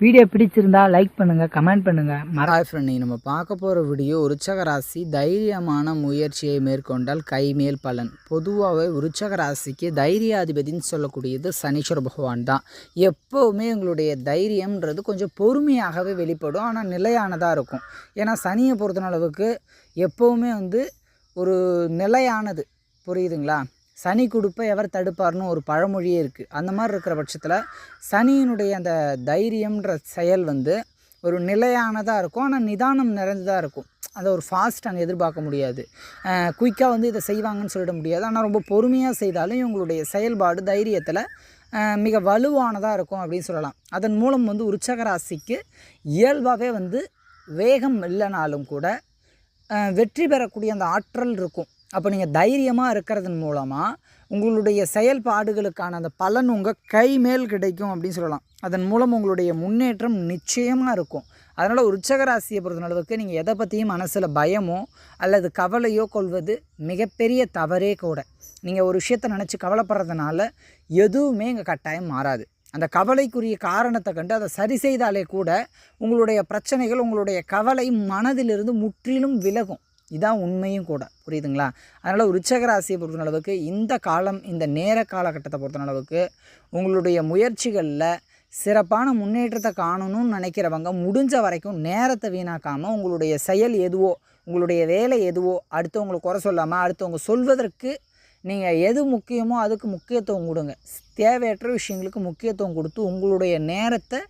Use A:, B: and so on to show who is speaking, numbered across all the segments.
A: Video பிடிச்சிருந்தா like பண்ணுங்க comment பண்ணுங்க. மராய்
B: ஹாய் நம்ம பார்க்க போகிற வீடியோ விருச்சக ராசி தைரியமான முயற்சியை மேற்கொண்டால் கைமேல் பலன். பொதுவாகவே உருச்சக ராசிக்கு தைரியாதிபதின்னு சொல்லக்கூடியது சனீஸ்வர பகவான் தான். எப்போவுமே உங்களுடைய தைரியம்ன்றது கொஞ்சம் பொறுமையாகவே வெளிப்படும் ஆனால் நிலையானதாக இருக்கும். ஏன்னா சனியை பொறுத்தன அளவுக்கு எப்போவுமே வந்து ஒரு நிலையானது. புரியுதுங்களா? சனி கொடுப்ப எவர் தடுப்பார்னு ஒரு பழமொழியே இருக்குது அந்த மாதிரி இருக்கிற பட்சத்தில் சனியினுடைய அந்த தைரியம்ன்ற செயல் வந்து ஒரு நிலையானதாக இருக்கும். ஆனால் நிதானம் நிறைந்ததாக இருக்கும். அதை ஒரு ஃபாஸ்ட் அங்கே எதிர்பார்க்க முடியாது. குயிக்காக வந்து இதை செய்வாங்கன்னு சொல்லிட முடியாது. ஆனால் ரொம்ப பொறுமையாக செய்தாலும் இவங்களுடைய செயல்பாடு தைரியத்தில் மிக வலுவானதாக இருக்கும் அப்படின்னு சொல்லலாம். அதன் மூலம் வந்து உற்சக ராசிக்கு இயல்பாகவே வந்து வேகம் இல்லைனாலும் கூட வெற்றி பெறக்கூடிய அந்த ஆற்றல் இருக்கும். அப்போ நீங்கள் தைரியமாக இருக்கிறதன் மூலமாக உங்களுடைய செயல்பாடுகளுக்கான அந்த பலன் உங்கள் கை மேல் கிடைக்கும் அப்படின்னு சொல்லலாம். அதன் மூலம் உங்களுடைய முன்னேற்றம் நிச்சயமாக இருக்கும். அதனால் உற்சகராசியை பொறுத்தளவுக்கு நீங்கள் எதை பற்றியும் மனசில் பயமோ அல்லது கவலையோ கொள்வது மிகப்பெரிய தவறே கூட. நீங்கள் ஒரு விஷயத்தை நினச்சி கவலைப்படுறதுனால எதுவுமே இங்கே கட்டாயம் மாறாது. அந்த கவலைக்குரிய காரணத்தை கண்டு அதை சரி செய்தாலே கூட உங்களுடைய பிரச்சனைகள் உங்களுடைய கவலை மனதிலிருந்து முற்றிலும் விலகும். இதான் உண்மையும் கூட. புரியுதுங்களா? அதனால் உற்சக ராசியை பொறுத்த அளவுக்கு இந்த காலம் இந்த நேர காலகட்டத்தை பொறுத்த அளவுக்கு உங்களுடைய முயற்சிகளில் சிறப்பான முன்னேற்றத்தை காணணும்னு நினைக்கிறவங்க முடிஞ்ச வரைக்கும் நேரத்தை வீணாக்காமல் உங்களுடைய செயல் எதுவோ உங்களுடைய வேலை எதுவோ அடுத்தவங்களை குறை சொல்லாமல் அடுத்தவங்க சொல்வதற்கு நீங்கள் எது முக்கியமோ அதுக்கு முக்கியத்துவம் கொடுங்க. தேவையற்ற விஷயங்களுக்கு முக்கியத்துவம் கொடுத்து உங்களுடைய நேரத்தை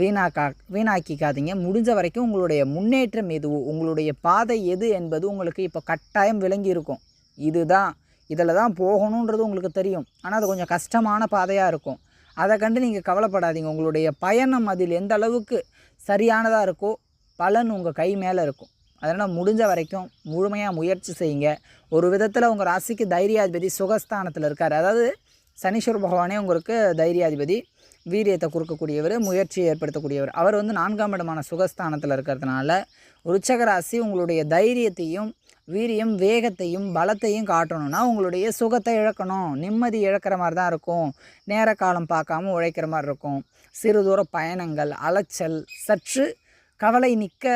B: வீணாக்கா வீணாக்கிக்காதீங்க. முடிஞ்ச வரைக்கும் உங்களுடைய முன்னேற்றம் எது? உங்களுடைய பாதை எது என்பது உங்களுக்கு இப்போ கட்டாயம் விளங்கி இருக்கும் இதுதான். இதில் தான் போகணுன்றது உங்களுக்கு தெரியும். ஆனால் அது கொஞ்சம் கஷ்டமான பாதையாக இருக்கும். அதை கண்டு நீங்கள் கவலைப்படாதீங்க. உங்களுடைய பயணம் அதில் எந்த அளவுக்கு சரியானதாக இருக்கோ பலன் உங்கள் கை மேலே இருக்கும். அதனால் முடிஞ்ச வரைக்கும் முழுமையாக முயற்சி செய்யுங்க. ஒரு விதத்தில் உங்கள் ராசிக்கு தைரியாதிபதி சுகஸ்தானத்தில் இருக்கார். அதாவது சனீஸ்வர பகவானே உங்களுக்கு தைரியாதிபதி. வீரியத்தை கொடுக்கக்கூடியவர் முயற்சியை ஏற்படுத்தக்கூடியவர். அவர் வந்து நான்காம் இடமான சுகஸ்தானத்தில் இருக்கிறதுனால ருச்சகராசி உங்களுடைய தைரியத்தையும் வீரியம் வேகத்தையும் பலத்தையும் காட்டணும்னா உங்களுடைய சுகத்தை இழக்கணும். நிம்மதி இழக்கிற மாதிரி தான் இருக்கும். நேர காலம் பார்க்காம உழைக்கிற மாதிரி இருக்கும். சிறு தூர பயணங்கள் அலைச்சல் சற்று கவலை நிற்க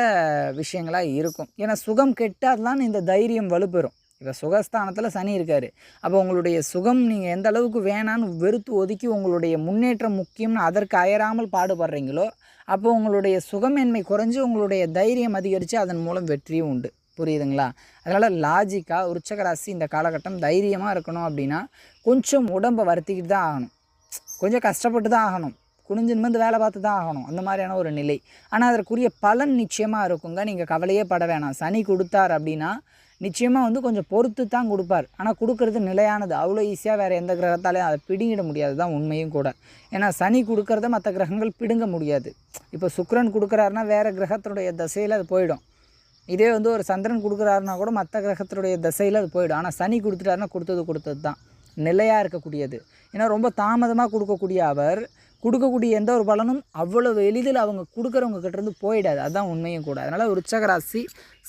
B: விஷயங்களாக இருக்கும். ஏன்னா சுகம் கெட்டால் தான் இந்த தைரியம் வலுப்பெறும். இப்போ சுகஸ்தானத்தில் சனி இருக்கார். அப்போ உங்களுடைய சுகம் நீங்கள் எந்த அளவுக்கு வேணான்னு வெறுத்து ஒதுக்கி உங்களுடைய முன்னேற்றம் முக்கியம்னு அதற்கு அயராமல் பாடுபடுறீங்களோ அப்போ உங்களுடைய சுகமேன்மை குறைஞ்சு உங்களுடைய தைரியம் அதிகரித்து அதன் மூலம் வெற்றியும் உண்டு. புரியுதுங்களா? அதனால் லாஜிக்காக உற்சக ராசி இந்த காலகட்டம் தைரியமாக இருக்கணும் அப்படின்னா கொஞ்சம் உடம்பை வருத்திக்கிட்டு தான் ஆகணும். கொஞ்சம் கஷ்டப்பட்டு தான் ஆகணும். குனிஞ்சு நிமிந்து வேலை பார்த்து தான் ஆகணும். அந்த மாதிரியான ஒரு நிலை. ஆனால் அதற்குரிய பலன் நிச்சயமாக இருக்குங்க. நீங்கள் கவலையே பட வேணாம். சனி கொடுத்தார் அப்படின்னா நிச்சயமாக வந்து கொஞ்சம் பொறுத்து தான் கொடுப்பார். ஆனால் கொடுக்கறது நிலையானது. அவ்வளோ ஈஸியாக வேறு எந்த கிரகத்தாலையும் அதை பிடுங்கிட முடியாது தான் உண்மையும் கூட. ஏன்னா சனி கொடுக்கறத மற்ற கிரகங்கள் பிடுங்க முடியாது. இப்போ சுக்கரன் கொடுக்குறாருன்னா வேறு கிரகத்தினுடைய தசையில் அது போயிடும். இதே வந்து ஒரு சந்திரன் கொடுக்குறாருன்னா கூட மற்ற கிரகத்தினுடைய தசையில் அது போயிடும். ஆனால் சனி கொடுத்துட்டாருன்னா கொடுத்தது கொடுத்தது தான் நிலையாக இருக்கக்கூடியது. ஏன்னா ரொம்ப தாமதமாக கொடுக்கக்கூடிய அவர் கொடுக்கக்கூடிய எந்த ஒரு பலனும் அவ்வளவு எளிதில் அவங்க கொடுக்குறவங்க கிட்டேருந்து போயிடாது. அதுதான் உண்மையும் கூட. அதனால் விருச்சக ராசி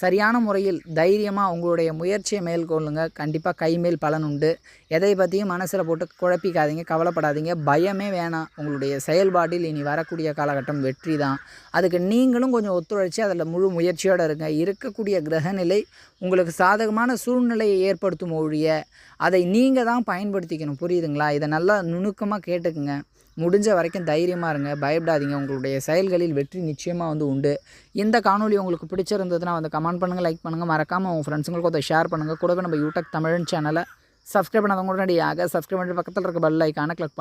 B: சரியான முறையில் தைரியமாக உங்களுடைய முயற்சியை மேற்கொள்ளுங்க. கண்டிப்பாக கைமேல் பலன் உண்டு. எதை பற்றியும் மனசில் போட்டு குழப்பிக்காதீங்க கவலைப்படாதீங்க. பயமே வேணாம். உங்களுடைய செயல்பாட்டில் இனி வரக்கூடிய காலகட்டம் வெற்றி தான். அதுக்கு நீங்களும் கொஞ்சம் ஒத்துழைச்சி அதில் முழு முயற்சியோடு இருங்க. இருக்கக்கூடிய கிரகநிலை உங்களுக்கு சாதகமான சூழ்நிலையை ஏற்படுத்தும் ஒழிய அதை நீங்கள் தான் பயன்படுத்திக்கணும். புரியுதுங்களா? இதை நல்லா நுணுக்கமாக கேட்டுக்குங்க. முடிஞ்ச வரைக்கும் தைரியமாக இருங்க. பயப்படாதீங்க. உங்களுடைய செயல்களில் வெற்றி நிச்சயமாக வந்து உண்டு. இந்த காணொலி உங்களுக்கு பிடிச்சிருந்ததுன்னா வந்து கமெண்ட் பண்ணுங்கள் லைக் பண்ணுங்கள் மறக்காமல் உங்கள் ஃப்ரெண்ட்ஸுங்களுக்கு அதை ஷேர் பண்ணுங்கள் கூடவே நம்ம யூடியூப் தமிழ் சேனலை சப்ஸ்கிரைப் பண்ணாதவங்க உடனடியாக சப்ஸ்கிரைப் பண்ணிட்டு பக்கத்தில் இருக்க பெல் ஐக்கானை கிளிக் பண்ணுங்கள்